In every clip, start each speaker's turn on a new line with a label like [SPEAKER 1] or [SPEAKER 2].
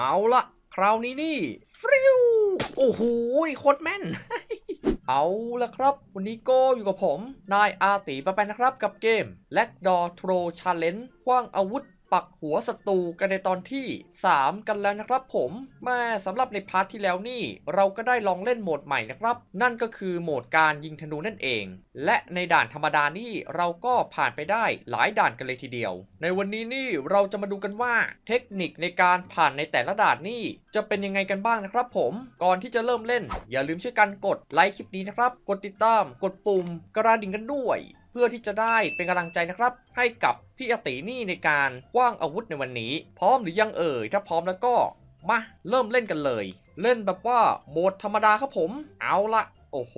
[SPEAKER 1] เอาละคราวนี้นี่ฟริวโอ้โหโคตรแม่น เอาละครับ วันนี้ก็อยู่กับผม นายอาตีปะแปนนะครับ กับเกม l a c d o r Throw Challenge คว้างอาวุธ ปักหัวศัตรูกันในตอนที่ 3 กันแล้วนะครับผมม่สำหรับในพาร์ทที่แล้วนี่ เราก็ได้ลองเล่นโหมดใหม่นะครับ นั่นก็คือโหมดการยิงธนูนั่นเอง และในด่านธรรมดานี่เราก็ผ่านไปได้หลายด่านกันเลยทีเดียว ในวันนี้นี่เราจะมาดูกันว่าเทคนิคในการผ่านในแต่ละด่านนี่จะเป็นยังไงกันบ้างนะครับผม ก่อนที่จะเริ่มเล่น อย่าลืมช่วยกันกดไลค์คลิปนี้นะครับ กดติดตาม กดปุ่มกระดิ่งกันด้วย พื่อที่จะได้เป็นกำลังใจนะครับ ให้กับพี่อตินี่ในการคว้างอาวุธในวันนี้ พร้อมหรือยังเอ่ย ถ้าพร้อมแล้วก็มาเริ่มเล่นกันเลย เล่นแบบว่าโหมดธรรมดาครับผม เอาละโอ้โห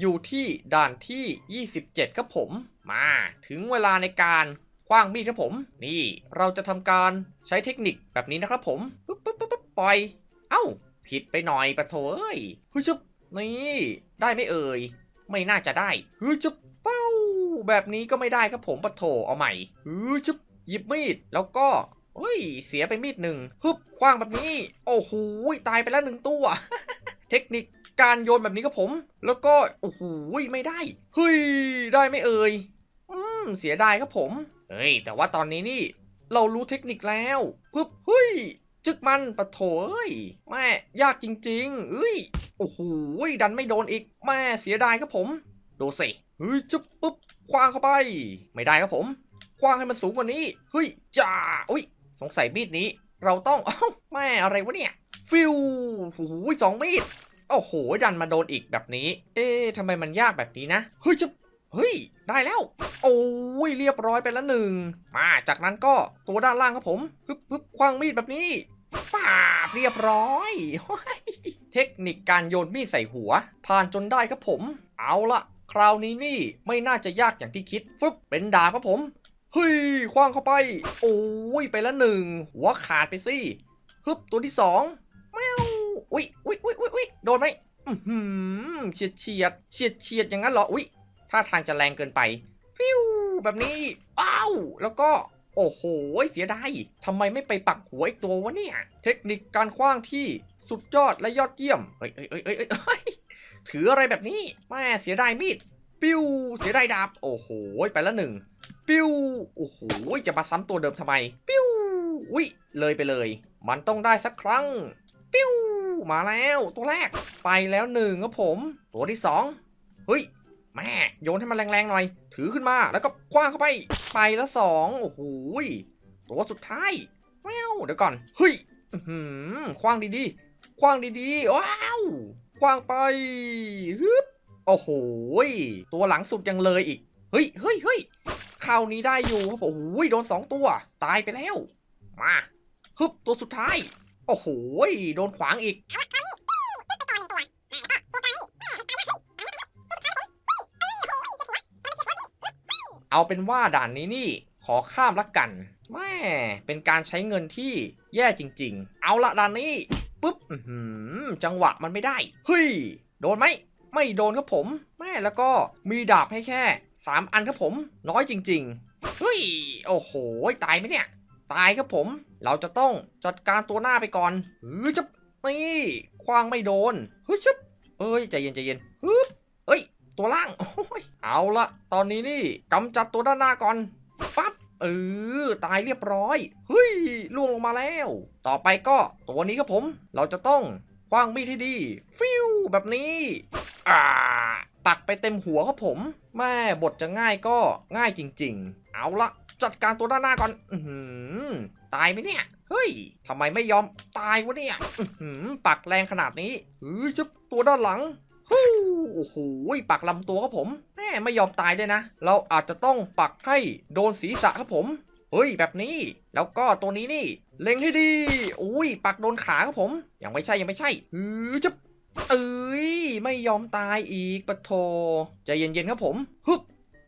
[SPEAKER 1] อยู่ที่ด่านที่ 27 ครับผม มาถึงเวลาในการคว้างมีดครับผม นี่เราจะทำการใช้เทคนิคแบบนี้นะครับผมปุ๊บปุ๊บปุ๊บปุ๊บปล่อย เอ้า ผิดไปหน่อยปะโถเอ้ยเฮ้ยจุบนี่ ได้ไม่เอ่ย ไม่น่าจะได้เฮ้ยจุบ แบบนี้ก็ไม่ได้ครับผมปะโถเอาใหม่เฮ้ยจุบหยิบมีดแล้วก็เฮ้ย เสียไปมีดหนึ่งฮึบคว้างแบบนี้ โอ้โหตายไปแล้วหนึ่งตัว เทคนิคการโยนแบบนี้ครับผม แล้วก็โอ้โหไม่ได้เฮ้ยได้ไม่เอ่ยอืมเสียดายครับผมเฮ้ยแต่ว่าตอนนี้นี่ เรารู้เทคนิคแล้วปึ๊บเฮ้ยจึกมันปะโถเอ้ยแม่ยากจริงๆเอ้ยโอ้โหดันไม่โดนอีกแม่เสียดายครับผม ดูสิเฮ้ยจุ๊บปุ๊บคว้างเข้าไป ไม่ได้ครับผมคว้างให้มันสูงกว่านี้เฮ้ยจ้าอุ้ยสงสัยมีดนี้ เราต้องอ้าแม่อะไรวะเนี่ย ฟิวโอ้โหสองมีดโอ้โหดันมาโดนอีกแบบนี้ เอ๊ะทำไมมันยากแบบนี้นะเฮ้ยจะเฮ้ย ได้แล้ว โอ้ยเรียบร้อยไปแล้วหนึ่งมาจากนั้นก็ตัวด้านล่างครับผมฮึบฮึบคว้างมีดแบบนี้ปาบเรียบร้อย เทคนิคการโยนมีดใส่หัว ผ่านจนได้ครับผม เอาละ คราวนี้นี่ไม่น่าจะยากอย่างที่คิดฟึบเป็นดาบครับผมเฮ้ยคว้างเข้าไป โอ้ยไปแล้วหนึ่งหัวขาดไปสิฮึบตัวที่สองแมวอุ้ยอุ้ยอุ้ยอุ้ยอุ้ยโดนไหมอือหือเฉียดเฉียดเฉียดเฉียดอย่างนั้นเหรออุ้ยท่าทางจะแรงเกินไป ฟิวแบบนี้อ้าวแล้วก็โอ้โห เสียดายทำไมไม่ไปปักหัวอีกตัววะเนี่ย เทคนิคการคว้างที่สุดยอดและยอดเยี่ยมเฮ้ยเฮ้ยเฮ้ยเฮ้ยเฮ้ย ถืออะไรแบบนี้แม่เสียดายมีด ปิ้ว เสียดายดาบ โอ้โห ไปละหนึ่ง ปิ้ว โอ้โห จะมาซ้ำตัวเดิมทำไม ปิ้ว อุ้ย เลยไปเลย มันต้องได้สักครั้ง ปิ้ว มาแล้ว ตัวแรก ไปแล้วหนึ่งครับผม ตัวที่สองเฮ้ย แม่ โยนให้มันแรงๆหน่อย ถือขึ้นมา แล้วก็คว้างเข้าไป ไปแล้วสองโอ้โห ตัวสุดท้ายแมวเดี๋ยวก่อน เฮ้ยคว้างดีๆคว้างดีๆ ว้าว คว้างไปฮึบโอ้โหตัวหลังสุดยังเลยอีก เฮ้ยเฮ้ยเฮ้ยคราวนี้ได้อยู่ครับโอ้โหโดนสองตัว ตายไปแล้ว มาฮึบตัวสุดท้าย โอ้โหโดนขวางอีกเอาเป็นว่าด่านนี้นี่ขอข้ามละกันแม่เป็นการใช้เงินที่แย่จริง ๆ เอาละด่านนี้ ปุ๊บจังหวะมันไม่ได้เฮ้ยโดนไหมไม่โดนครับผมแม่แล้วก็มีดาบให้แค่ 3 อันครับผม น้อยจริงๆเฮ้ยโอ้โหตายไหมเนี่ย ตายครับผม เราจะต้องจัดการตัวหน้าไปก่อนเฮ้ยจะนี่คว้างไม่โดนเฮ้ยชึบเอ้ยใจเย็นใจเย็นฮึบเอ้ยตัวล่างโอ้ยเอาละตอนนี้นี่กำจัดตัวด้านหน้าก่อน เออตายเรียบร้อยเฮ้ยล่วงลงมาแล้ว ต่อไปก็ตัวนี้ครับผม เราจะต้องคว้างมีดให้ดี ฟิวแบบนี้อ่าปักไปเต็มหัวครับผม แม่บทจะง่ายก็ง่ายจริง ๆ เอาละจัดการตัวด้านหน้าก่อน อืตายไหมเนี่ย เฮ้ยทำไมไม่ยอมตายวะเนี่ย อืปักแรงขนาดนี้เฮ้ยจะตัวด้านหลัง ฮู้โอ้โหปักลำตัวครับผมแม่ไม่ยอมตายด้วยนะ เราอาจจะต้องปักให้โดนศีรษะครับผม เฮ้ยแบบนี้ แล้วก็ตัวนี้นี่ เล็งให้ดี อุ้ยปักโดนขาครับผม ยังไม่ใช่ยังไม่ใช่ฮือจะเอ้ยไม่ยอมตายอีกปะโทใจเย็นๆครับผมฮึบ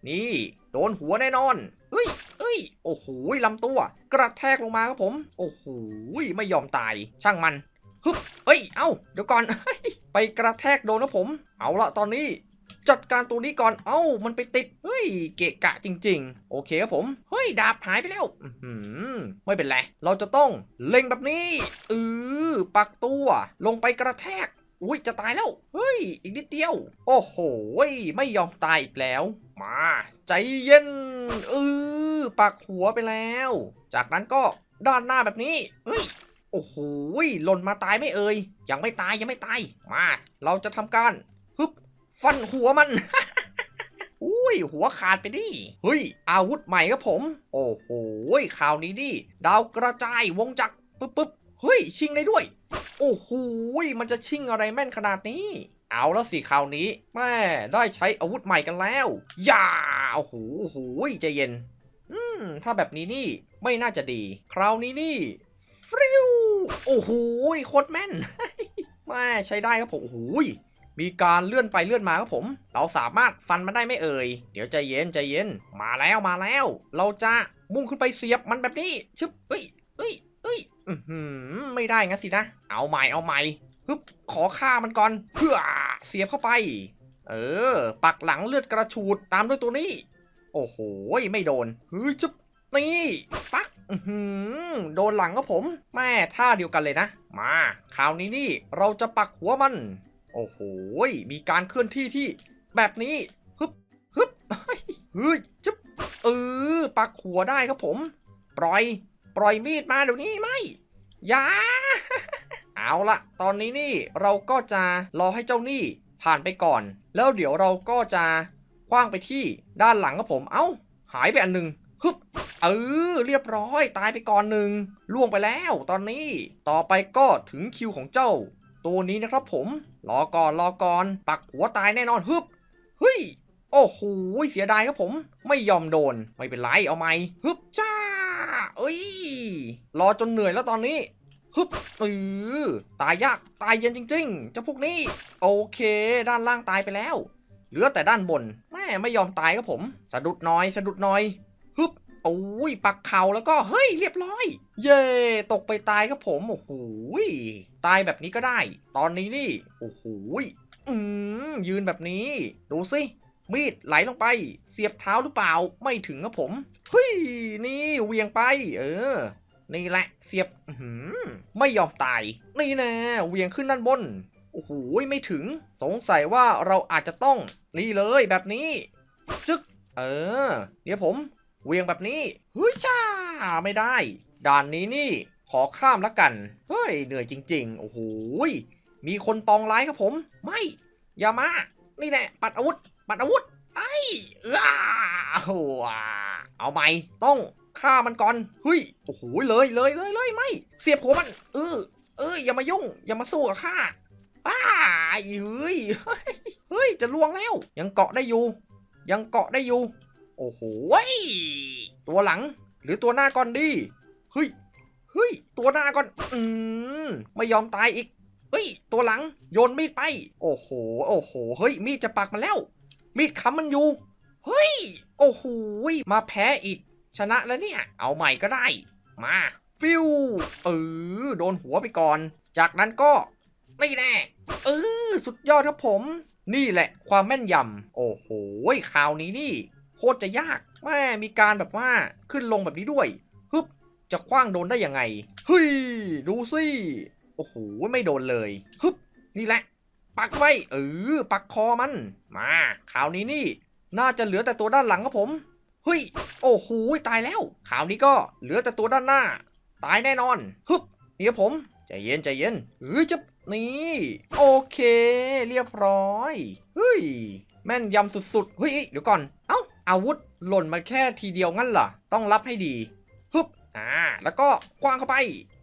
[SPEAKER 1] นี่ โดนหัวแน่นอนเฮ้ยเอ้ย โอ้โหลำตัว กระแทกลงมาครับผม โอ้โหไม่ยอมตาย ช่างมันฮึบเฮ้ย เอ้า เดี๋ยวก่อนไปกระแทกโดนนะผม เอาละตอนนี้ จัดการตัวนี้ก่อน เอ้า มันไปติด เฮ้ย เกะกะจริง ๆ โอเคครับผม เฮ้ย ดาบหายไปแล้วไม่เป็นไร เราจะต้องเล็งแบบนี้เออปักตัว ลงไปกระแทกอุ้ยจะตายแล้ว เฮ้ย อีกนิดเดียว โอ้โห ไม่ยอมตายอีกแล้ว มา ใจเย็นเออปักหัวไปแล้ว จากนั้นก็ด้านหน้าแบบนี้ เฮ้ย อ้โหหล่นมาตายไม่เอ่ยยังไม่ตายยังไม่ตายมา เราจะทำการฮึบฟันหัวมันอุ้ยหัวขาดไปดิเฮ้ย อาวุธใหม่ครับผม โอ้โหข่าวนี้ดิดาวกระจายวงจักรปึ๊บปึ๊บเฮ้ย ชิงได้ด้วย โอ้โหมันจะชิงอะไรแม่นขนาดนี้ เอาแล้วสิคราวนี้แม่ได้ใช้อาวุธใหม่กันแล้วอย่าโอ้โหโอ้โหใจเย็น อืม ถ้าแบบนี้นี่ไม่น่าจะดี คราวนี้นี่ฟริว โอ้โหโคตรแม่นแม่ใช้ได้ครับผมโอ้โหมีการเลื่อนไปเลื่อนมาครับผม เราสามารถฟันมันได้ไม่เอ่ย เดี๋ยวใจเย็นใจเย็น มาแล้วมาแล้ว เราจะมุ่งขึ้นไปเสียบมันแบบนี้ ชึบเฮ้ยเฮ้ยเฮ้ยอือหือไม่ได้งั้นสินะ เอาใหม่เอาใหม่ฮึบขอฆ่ามันก่อน เพื่อเสียบเข้าไป เออ ปักหลังเลือดกระฉูดตามด้วยตัวนี้ โอ้โห ไม่โดน เฮ้ยจุ๊บนี่ ปัก โดนหลังก็ผม แม่ท่าเดียวกันเลยนะ มาคราวนี้นี่เราจะปักหัวมัน โอ้โหมีการเคลื่อนที่ที่แบบนี้ฮึบฮึบเฮ้ยจุ๊บเออปักหัวได้ครับผม ปล่อย ปล่อยมีดมาเดี๋ยวนี้ไม่อย่าเอาละตอนนี้นี่เราก็จะรอให้เจ้าหนี้ผ่านไปก่อน แล้วเดี๋ยวเราก็จะคว้างไปที่ด้านหลังครับผม เอ้า หายไปอันหนึ่งฮึบ เออเรียบร้อยตายไปก่อนหนึ่งล่วงไปแล้วตอนนี้ต่อไปก็ถึงคิวของเจ้า ตัวนี้นะครับผมรอก่อนรอก่อน ปักหัวตายแน่นอนฮึบเฮ้ยโอ้โหเสียดายครับผม ไม่ยอมโดนไม่เป็นไรเอาไหมฮึบจ้า เอ้ยรอจนเหนื่อยแล้วตอนนี้ฮึบเออตายยากตายเย็นจริงๆเจ้าพวกนี้ โอเค ด้านล่างตายไปแล้ว เหลือแต่ด้านบนแม่ไม่ยอมตายครับผม สะดุดหน้อย สะดุดหน้อย อ้ยปักเข่าแล้วก็เฮ้ยเรียบร้อย เย่ตกไปตายครับผมโอ้โหตายแบบนี้ก็ได้ ตอนนี้นี่โอ้โหยอืมยืนแบบนี้ ดูสิมีดไหลลงไป เสียบเท้าหรือเปล่าไม่ถึงครับผมเฮ้ยนี่เวียงไป เออ นี่แหละเสียบหือไม่ยอมตาย นี่แน่เวียงขึ้นด้านบนโอ้โหไม่ถึง สงสัยว่าเราอาจจะต้อง นี่เลยแบบนี้จึก เออ เดี๋ยวผม เวียงแบบนี้เฮ้ยจ้าไม่ได้ ด่านนี้นี่ขอข้ามละกัน เฮ้ย เหนื่อยจริง ๆ โอ้โหมีคนปองร้ายครับผม ไม่อย่ามา นี่แน่ปัดอาวุธ ปัดอาวุธ ไอ้อ้าโอ้อ่าเอาไหมต้องฆ่ามันก่อน เฮ้ย โอ้โห เลยเลยเลยเลยไม่ เสียบหัวมัน เออ เออ อย่ามายุ่ง อย่ามาสู้กับข้าอ้าเฮ้ย เฮ้ย จะล่วงแล้ว ยังเกาะได้อยู่ ยังเกาะได้อยู่ โอ้โหตัวหลัง หรือตัวหน้าก่อนดีเฮ้ยเฮ้ยตัวหน้าก่อน อืมไม่ยอมตายอีกเฮ้ย ตัวหลังโยนมีดไป โอ้โห โอ้โห เฮ้ย มีดจะปักมาแล้ว มีดค้ำมันอยู่ เฮ้ย โอ้โห มาแพ้อีก ชนะแล้วเนี่ย เอาใหม่ก็ได้ มา ฟิวเออโดนหัวไปก่อน จากนั้นก็นี่แน่เออ สุดยอดครับผม นี่แหละ ความแม่นยำ โอ้โห คราวนี้นี่ โคตรจะยากแม่มีการแบบว่าขึ้นลงแบบนี้ด้วยฮึบจะคว้างโดนได้ยังไงเฮ้ยดูสิโอ้โหไม่โดนเลยฮึบนี่แหละ ปักไว้เออปักคอมันมาคราวนี้นี่ น่าจะเหลือแต่ตัวด้านหลังครับผมเฮ้ยโอ้โหตายแล้วคราวนี้ก็เหลือแต่ตัวด้านหน้า ตายแน่นอนฮึบนี่ครับผมใจเย็นใจเย็นเฮ้ยจะนี่โอเค เรียบร้อยเฮ้ยแม่นยำสุดๆเฮ้ยเดี๋ยวก่อนเอ้า อาวุธหล่นมาแค่ทีเดียวงั้นเหรอ ต้องรับให้ดีฮึบอ่า แล้วก็กว้างเข้าไป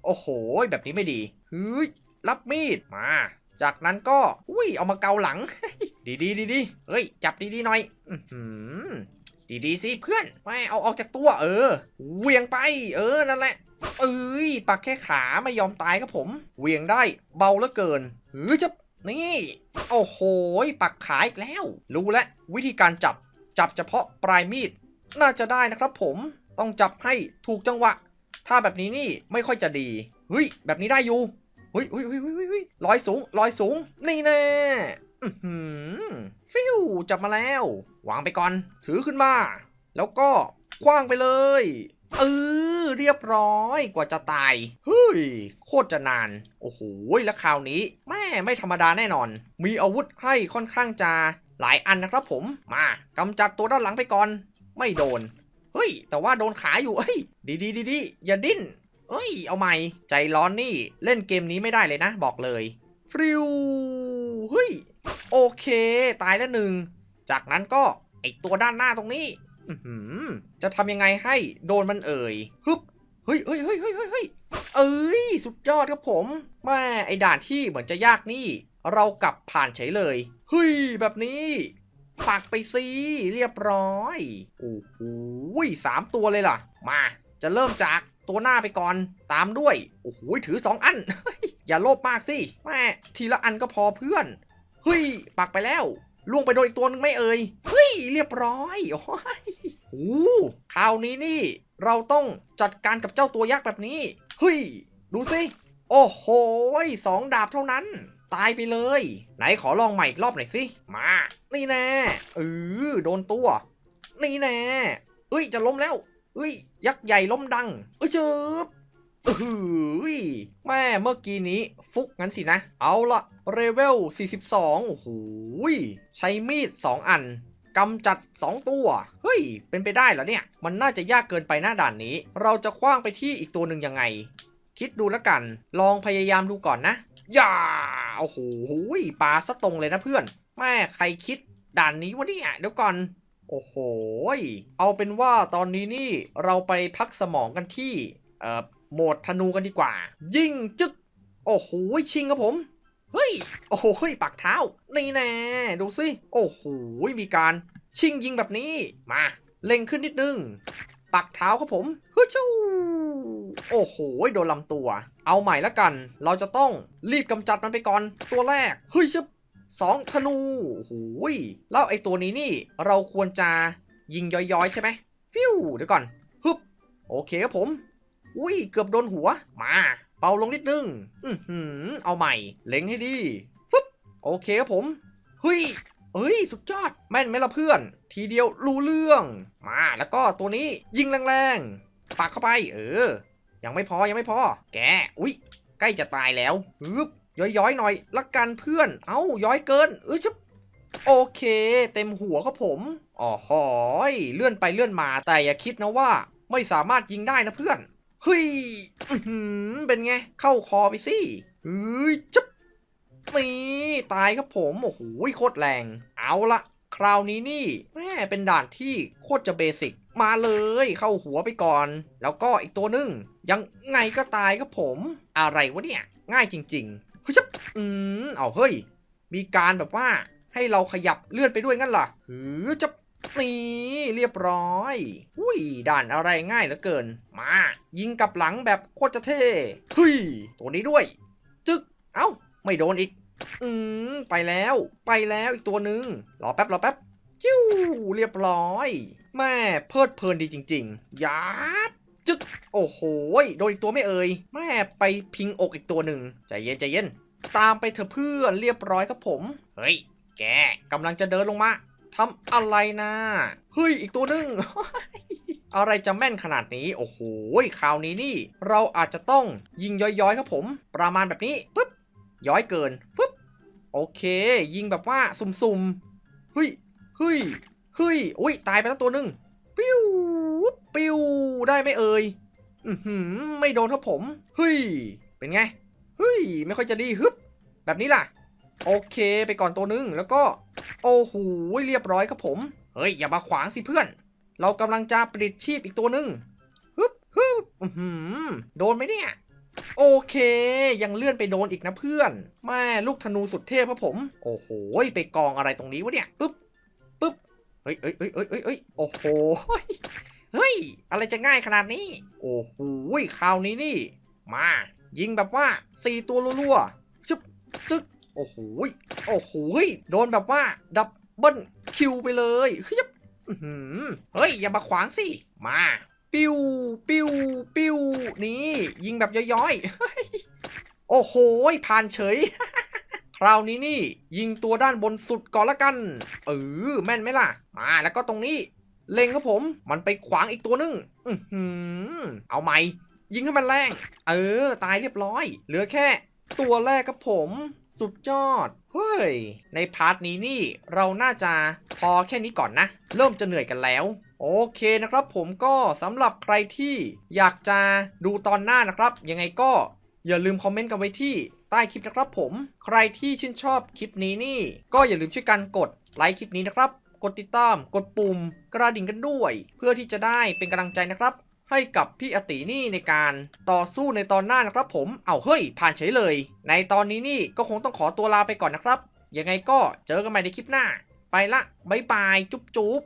[SPEAKER 1] โอ้โห แบบนี้ไม่ดีเฮ้ยรับมีดมา จากนั้นก็ อุ้ย เอามาเกาหลัง ดีดีดีดีเฮ้ย จับดีๆหน่อย อือหือดีสิเพื่อนไม่เอาออกจากตัวเออ เวียงไป เออ นั่นแหละ เอ้ย ปักแค่ขาไม่ยอมตายครับผม เวียงได้เบาเหลือเกินหือจะนี่ โอ้โห ปักขาอีกแล้ว รู้แล้ววิธีการจับ จับเฉพาะปลายมีด น่าจะได้นะครับผมต้องจับให้ถูกจังหวะ ถ้าแบบนี้นี่ไม่ค่อยจะดีเฮ้ยแบบนี้ได้อยู่เฮ้ยเฮ้ยเฮ้ยเฮ้ยเฮ้ยลอยสูงลอยสูง นี่แน่ฟิวจับมาแล้ว วางไปก่อน ถือขึ้นมา แล้วก็คว้างไปเลยเออเรียบร้อยกว่าจะตาย เฮ้ย โคตรจะนาน โอ้โห แล้วคราวนี้ แม่ไม่ธรรมดาแน่นอน มีอาวุธให้ค่อนข้างจะ หลายอันนะครับผมมากำจัดตัวด้านหลังไปก่อน ไม่โดนเฮ้ย แต่ว่าโดนขาอยู่เฮ้ยดีดีดีดีอย่าดิ้นเฮ้ย เอาใหม่ ใจร้อนนี่ เล่นเกมนี้ไม่ได้เลยนะ บอกเลยฟริวเฮ้ย โอเค ตายแล้วหนึ่ง จากนั้นก็ไอตัวด้านหน้าตรงนี้อืจะทำยังไงให้โดนมันเอ่ยฮึบเฮ้ยเฮ้ยเฮ้ยเฮ้ยเฮ้ยเฮ้ยเอ้ย สุดยอดครับผมแม่ไอด่านที่เหมือนจะยากนี่ เรากลับผ่านเฉยเลยเฮ้ยแบบนี้ปักไปสิเรียบร้อยโอ้โหสามตัวเลยล่ะ มาจะเริ่มจากตัวหน้าไปก่อนตามด้วย โอ้โหถือสองอัน อย่าโลภมากสิแม่ทีละอันก็พอเพื่อนเฮ้ยปักไปแล้วล่วงไปโดนอีกตัวนึงไม่เอ่ยเฮ้ยเรียบร้อยโอ้ยโอ้คราวนี้นี่ เราต้องจัดการกับเจ้าตัวยักษ์แบบนี้เฮ้ยดูสิโอ้โหสองดาบเท่านั้น ตายไปเลย ไหนขอลองใหม่อีกรอบหน่อยสิ มา นี่แน่เออโดนตัว นี่แน่เอ้ยจะล้มแล้วเอ้ย ยักษ์ใหญ่ล้มดัง เอ้ยเจิบเอ้ยแม่เมื่อกี้นี้ฟุกงั้นสินะ เอาละเรเวล 42 โอ้โหยใช้มีด 2 อันกำจัด 2 ตัว เฮ้ย เป็นไปได้เหรอเนี่ย มันน่าจะยากเกินไปหน้าด่านนี้ เราจะคว้างไปที่อีกตัวหนึ่งยังไง คิดดูแล้วกัน ลองพยายามดูก่อนนะ อย่าโอ้โหยปลาซะตรงเลยนะเพื่อน แม่ใครคิดด่านนี้วะเนี่ยเดี๋ยวก่อน โอ้โห เอาเป็นว่าตอนนี้นี่เราไปพักสมองกันที่เอ่อโหมดธนูกันดีกว่า ยิงจึก โอ้โห ชิงครับผม เฮ้ย โอ้โหปักเท้า นี่แน่ ดูสิ โอ้โห มีการชิงยิงแบบนี้ มา เล็งขึ้นนิดนึง ปักเท้าครับผมฮึชู โอ้โหโดนลำตัว เอาใหม่ละกัน เราจะต้องรีบกำจัดมันไปก่อน ตัวแรก เฮ้ยชึบสองธนูโอ้โหแล้วไอตัวนี้นี่ เราควรจะยิงย้อยๆ ใช่ไหมฟิวเดี๋ยวก่อนฮึบโอเคครับผม อุ้ยเกือบโดนหัว มา เป่าลงนิดนึง อือหือ เอาใหม่ เล็งให้ดีฟึบโอเคครับผมเฮ้ยเฮ้ย สุดยอด แม่นไหมล่ะเพื่อน ทีเดียวรู้เรื่อง มาแล้วก็ตัวนี้ยิงแรงๆปักเข้าไป เออ ยังไม่พอยังไม่พอ แก อุ้ยใกล้จะตายแล้วฮึบย้อยๆหน่อยละกันเพื่อน เอ้าย้อยเกินเออชึบโอเค เต็มหัวครับผมอ๋อหอยเลื่อนไปเลื่อนมาแต่อย่าคิดนะว่า ไม่สามารถยิงได้นะเพื่อนเฮ้ยอือเป็นไง เข้าคอไปสิเฮ้ยจับนี่ตายครับผม โอ้โหโคตรแรง เอาละ คราวนี้นี่แม่เป็นด่านที่โคตรจะเบสิกมาเลยเข้าหัวไปก่อน แล้วก็อีกตัวนึง ยังไงก็ตายครับผม อะไรวะเนี่ย ง่ายจริงๆเฮ้ยจับอืมเอาเฮ้ย มีการแบบว่าให้เราขยับเลื่อนไปด้วยงั้นเหรอหือจับนี่เรียบร้อย อุ้ยด่านอะไรง่ายเหลือเกิน มา ยิงกับหลังแบบโคตรจะเท่เฮ้ยตัวนี้ด้วย จึกเอ้า ไม่โดนอีก อืมไปแล้วไปแล้วอีกตัวหนึ่งรอแป๊บรอแป๊บจิ้วเรียบร้อยแม่เพลิดเพลินดีจริงๆยาบจึ๊กโอ้โหโดนอีกตัวไม่เอ่ยแม่ไปพิงอกอีกตัวหนึ่งใจเย็นใจเย็น ตามไปเถอะเพื่อนเรียบร้อยครับผม เฮ้ย แกกำลังจะเดินลงมาทำอะไรนะเฮ้ยอีกตัวหนึ่งอะไรจะแม่นขนาดนี้ โอ้โหคราวนี้นี่ เราอาจจะต้องยิงย้อยๆครับผม ประมาณแบบนี้ปึ๊บ ย้อยเกินปึ๊บโอเค ยิงแบบว่าสุ่มๆเฮ้ยเฮ้ยเฮ้ยอุ้ยตายไปแล้วตัวหนึ่งปิ้วปิ้วได้ไหมเอ่ยอือหือไม่โดนครับผมเฮ้ยเป็นไงเฮ้ยไม่ค่อยจะดีฮึบแบบนี้ล่ะ โอเคไปก่อนตัวหนึ่งแล้วก็ โอ้โหเรียบร้อยครับผมเฮ้ยอย่ามาขวางสิเพื่อน เรากำลังจะปลิดชีพอีกตัวหนึ่งฮึบฮึบอือหือโดนไหมเนี่ย โอเค ยังเลื่อนไปโดนอีกนะเพื่อน แม่ลูกธนูสุดเทพครับผม โอ้โห ไปกองอะไรตรงนี้วะเนี่ยปึ๊บปึ๊บเฮ้ยเฮ้ยเฮ้ยเฮ้ยเฮ้ยโอ้โหเฮ้ย อะไรจะง่ายขนาดนี้ โอ้โหคราวนี้นี่ มา ยิงแบบว่าสี่ตัวรัวๆจึ๊บจึ๊กโอ้โหโอ้โหโดนแบบว่าดับเบิลคิวไปเลยเฮ้ยเฮ้ยอย่ามาขวางสิ มา ปิ้วปิ้วปิ้วนี่ ยิงแบบย้อยๆ โอ้โหผ่านเฉย คราวนี้นี่ ยิงตัวด้านบนสุดก่อนละกัน เออแม่นไหมล่ะ มาแล้วก็ตรงนี้ เล็งครับผม มันไปขวางอีกตัวนึงอือหือเอาใหม่ยิงให้มันแรง เออ ตายเรียบร้อย เหลือแค่ ตัวแรกครับผม สุดยอด เฮ้ย ในพาร์ทนี้นี่ เราน่าจะพอแค่นี้ก่อนนะ เริ่มจะเหนื่อยกันแล้ว โอเคนะครับผมก็สำหรับใครที่อยากจะดูตอนหน้านะครับ ยังไงก็อย่าลืมคอมเมนต์กันไว้ที่ใต้คลิปนะครับผม ใครที่ชื่นชอบคลิปนี้นี่ ก็อย่าลืมช่วยกันกดไลค์คลิปนี้นะครับ กดติดตาม กดปุ่มกระดิ่งกันด้วย เพื่อที่จะได้เป็นกำลังใจนะครับ ให้กับพี่อตินี่ในการต่อสู้ในตอนหน้านะครับผม เอาเฮ้ย ผ่านเฉยเลย ในตอนนี้นี่ก็คงต้องขอตัวลาไปก่อนนะครับ ยังไงก็เจอกันใหม่ในคลิปหน้า ไปละ บ๊ายบาย จุ๊บจุ๊บ